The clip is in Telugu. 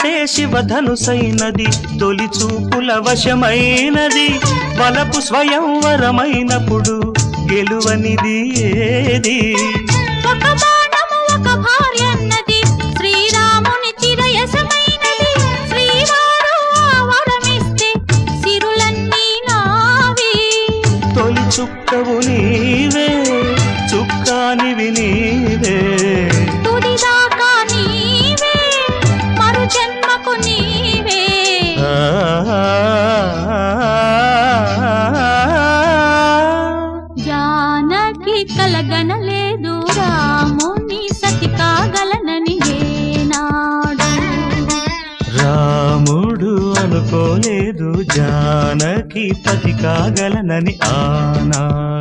మనసే శివధనుసైనది తొలి చూపుల వశమైనది వలపు స్వయంవరమైనప్పుడు గెలువనిది ఏది? ఒక బాణము ఒక భార్య అన్నది శ్రీరాముని చిరయసమైనది శ్రీవారు ఆ వరమిస్తే సిరులన్నీ నావి. తొలి చుక్కవు నీవే చుక్కానివి నీవే. జానకి కలగనలేదు రాముని సతి కాగలనని ఏనాడు. రాముడు అనుకోలేదు జానకి పతి కాగలనని ఆనాడు.